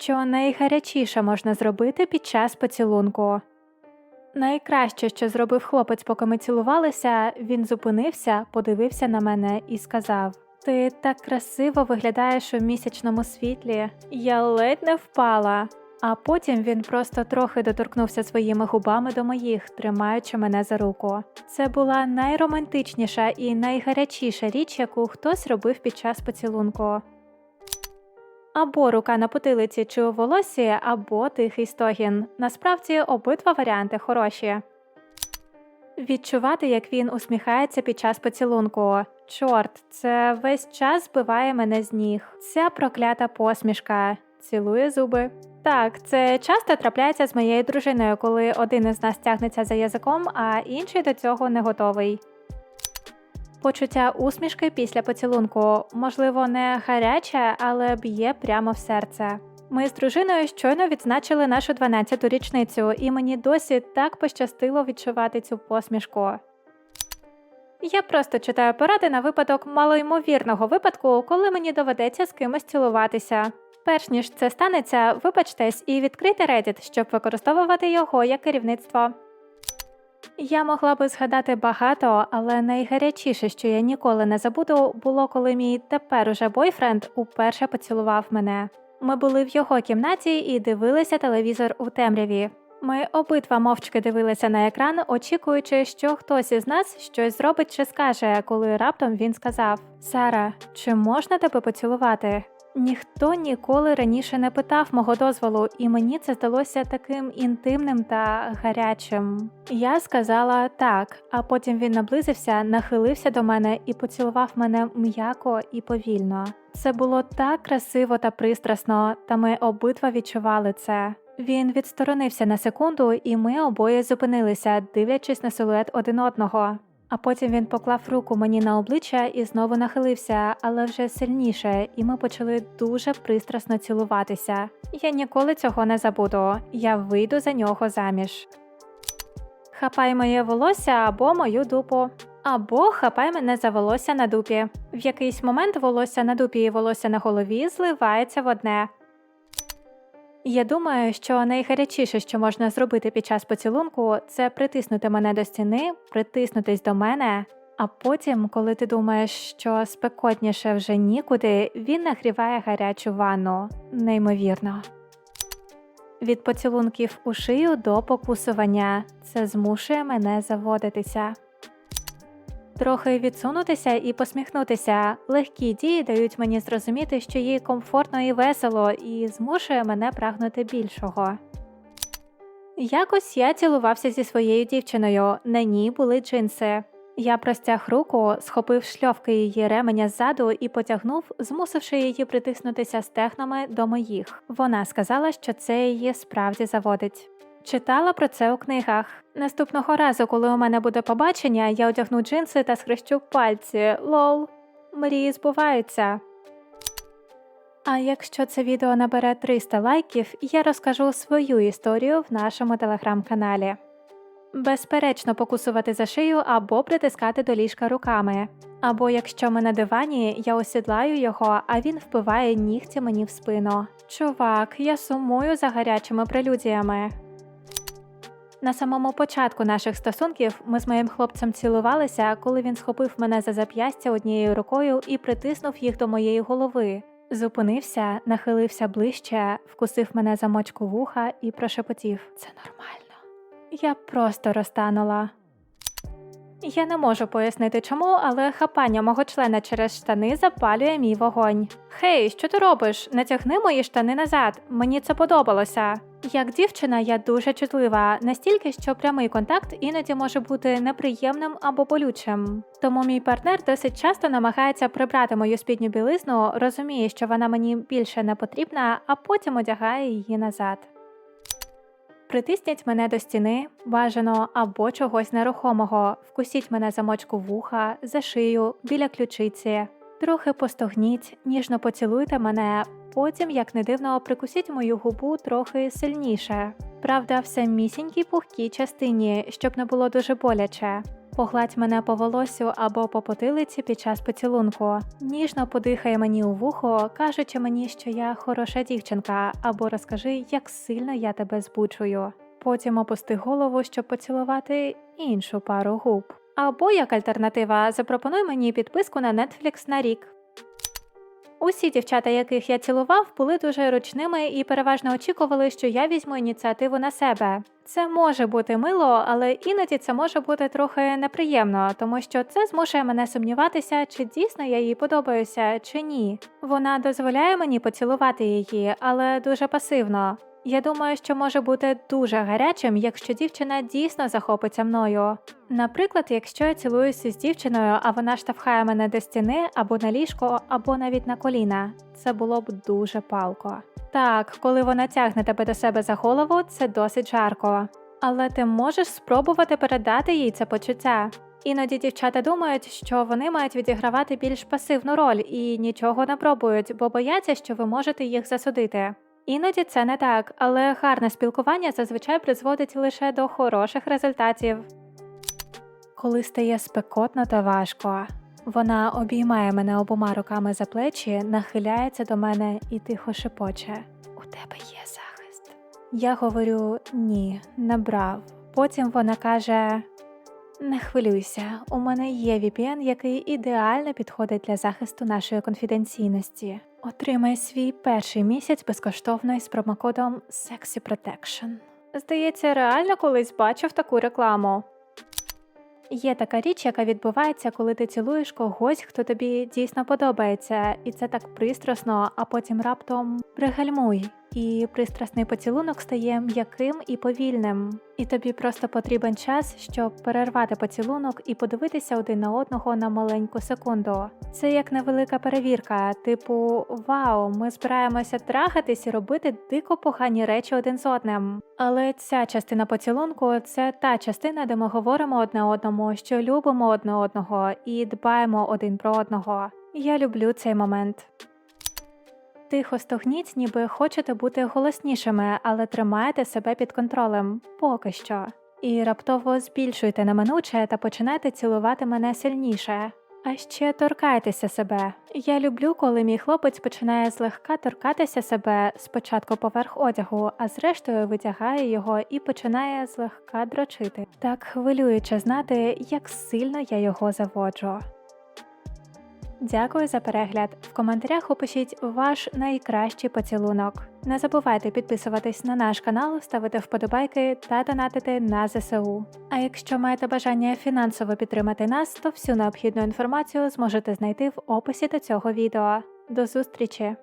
що найгарячіше можна зробити під час поцілунку. Найкраще, що зробив хлопець, поки ми цілувалися, він зупинився, подивився на мене і сказав: Ти так красиво виглядаєш у місячному світлі. Я ледь не впала. А потім він просто трохи доторкнувся своїми губами до моїх, тримаючи мене за руку. Це була найромантичніша і найгарячіша річ, яку хтось робив під час поцілунку. Або рука на потилиці чи у волосі, або тихий стогін. Насправді обидва варіанти хороші. Відчувати, як він усміхається під час поцілунку. Чорт, це весь час збиває мене з ніг. Ця проклята посмішка. Цілує зуби. Так, це часто трапляється з моєю дружиною, коли один із нас тягнеться за язиком, а інший до цього не готовий. Почуття усмішки після поцілунку, можливо, не гаряче, але б'є прямо в серце. Ми з дружиною щойно відзначили нашу 12-ту річницю, і мені досі так пощастило відчувати цю посмішку. Я просто читаю поради на випадок малоймовірного випадку, коли мені доведеться з кимось цілуватися. Перш ніж це станеться, вибачтесь і відкрийте Reddit, щоб використовувати його як керівництво. Я могла би згадати багато, але найгарячіше, що я ніколи не забуду, було коли мій тепер уже бойфренд уперше поцілував мене. Ми були в його кімнаті і дивилися телевізор у темряві. Ми обидва мовчки дивилися на екран, очікуючи, що хтось із нас щось зробить чи скаже, коли раптом він сказав: Сара, чи можна тебе поцілувати? Ніхто ніколи раніше не питав мого дозволу, і мені це здалося таким інтимним та гарячим. Я сказала так, а потім він наблизився, нахилився до мене і поцілував мене м'яко і повільно. Це було так красиво та пристрасно, та ми обидва відчували це. Він відсторонився на секунду, і ми обоє зупинилися, дивлячись на силует один одного. А потім він поклав руку мені на обличчя і знову нахилився, але вже сильніше, і ми почали дуже пристрасно цілуватися. Я ніколи цього не забуду. Я вийду за нього заміж. Хапай моє волосся або мою дупу. Або хапай мене за волосся на дупі. В якийсь момент волосся на дупі і волосся на голові зливається в одне. Я думаю, що найгарячіше, що можна зробити під час поцілунку, це притиснути мене до стіни, притиснутись до мене, а потім, коли ти думаєш, що спекотніше вже нікуди, він нагріває гарячу ванну. Неймовірно. Від поцілунків у шию до покусування це змушує мене заводитися. Трохи відсунутися і посміхнутися. Легкі дії дають мені зрозуміти, що їй комфортно і весело, і змушує мене прагнути більшого. Якось я цілувався зі своєю дівчиною, на ній були джинси. Я простяг руку, схопив шльовки її ременя ззаду і потягнув, змусивши її притиснутися стегнами до моїх. Вона сказала, що це її справді заводить. Читала про це у книгах. Наступного разу, коли у мене буде побачення, я одягну джинси та схрещу пальці. Лол. Мрії збуваються. А якщо це відео набере 300 лайків, я розкажу свою історію в нашому телеграм-каналі. Безперечно, покусувати за шию або притискати до ліжка руками. Або якщо ми на дивані, я осідлаю його, а він впиває нігті мені в спину. Чувак, я сумую за гарячими прелюдіями. На самому початку наших стосунків ми з моїм хлопцем цілувалися, коли він схопив мене за зап'ястя однією рукою і притиснув їх до моєї голови. Зупинився, нахилився ближче, вкусив мене за мочку вуха і прошепотів Це нормально. Я просто розтанула. Я не можу пояснити чому, але хапання мого члена через штани запалює мій вогонь. Хей, що ти робиш? Натягни мої штани назад. Мені це подобалося. Як дівчина, я дуже чутлива, настільки, що прямий контакт іноді може бути неприємним або болючим. Тому мій партнер досить часто намагається прибрати мою спідню білизну, розуміє, що вона мені більше не потрібна, а потім одягає її назад. Притисніть мене до стіни, бажано або чогось нерухомого, вкусіть мене за мочку вуха, за шию, біля ключиці. Трохи постогніть, ніжно поцілуйте мене, потім, як не дивно, прикусіть мою губу трохи сильніше. Правда, в самісінькій пухкій частині, щоб не було дуже боляче. Погладь мене по волосю або по потилиці під час поцілунку. Ніжно подихай мені у вухо, кажучи мені, що я хороша дівчинка, або розкажи, як сильно я тебе збуджую. Потім опусти голову, щоб поцілувати іншу пару губ. Або як альтернатива, запропонуй мені підписку на Netflix на рік. Усі дівчата, яких я цілував, були дуже ручними і переважно очікували, що я візьму ініціативу на себе. Це може бути мило, але іноді це може бути трохи неприємно, тому що це змушує мене сумніватися, чи дійсно я їй подобаюся, чи ні. Вона дозволяє мені поцілувати її, але дуже пасивно. Я думаю, що може бути дуже гарячим, якщо дівчина дійсно захопиться мною. Наприклад, якщо я цілуюся з дівчиною, а вона штовхає мене до стіни або на ліжко, або навіть на коліна, це було б дуже палко. Так, коли вона тягне тебе до себе за голову, це досить жарко. Але ти можеш спробувати передати їй це почуття. Іноді дівчата думають, що вони мають відігравати більш пасивну роль і нічого не пробують, бо бояться, що ви можете їх засудити. Іноді це не так, але гарне спілкування зазвичай призводить лише до хороших результатів. Коли стає спекотно та важко, вона обіймає мене обома руками за плечі, нахиляється до мене і тихо шепоче: У тебе є захист. Я говорю ні, не брав. Потім вона каже: Не хвилюйся, у мене є VPN, який ідеально підходить для захисту нашої конфіденційності. Отримай свій перший місяць безкоштовно із промокодом Sexy Protection. Здається, реально колись бачив таку рекламу. Є така річ, яка відбувається, коли ти цілуєш когось, хто тобі дійсно подобається, і це так пристрасно, а потім раптом пригальмуй, і пристрасний поцілунок стає м'яким і повільним. І тобі просто потрібен час, щоб перервати поцілунок і подивитися один на одного на маленьку секунду. Це як невелика перевірка, типу Вау, ми збираємося трахатись і робити дико погані речі один з одним. Але ця частина поцілунку це та частина, де ми говоримо одне одному, що любимо одне одного і дбаємо один про одного. Я люблю цей момент. Тихо стогніть, ніби хочете бути голоснішими, але тримаєте себе під контролем поки що. І раптово збільшуйте неминуче та починайте цілувати мене сильніше. А ще торкайтеся себе. Я люблю, коли мій хлопець починає злегка торкатися себе спочатку поверх одягу, а зрештою витягає його і починає злегка дрочити. Так хвилююче знати, як сильно я його заводжу. Дякую за перегляд. В коментарях опишіть ваш найкращий поцілунок. Не забувайте підписуватись на наш канал, ставити вподобайки та донатити на ЗСУ. А якщо маєте бажання фінансово підтримати нас, то всю необхідну інформацію зможете знайти в описі до цього відео. До зустрічі!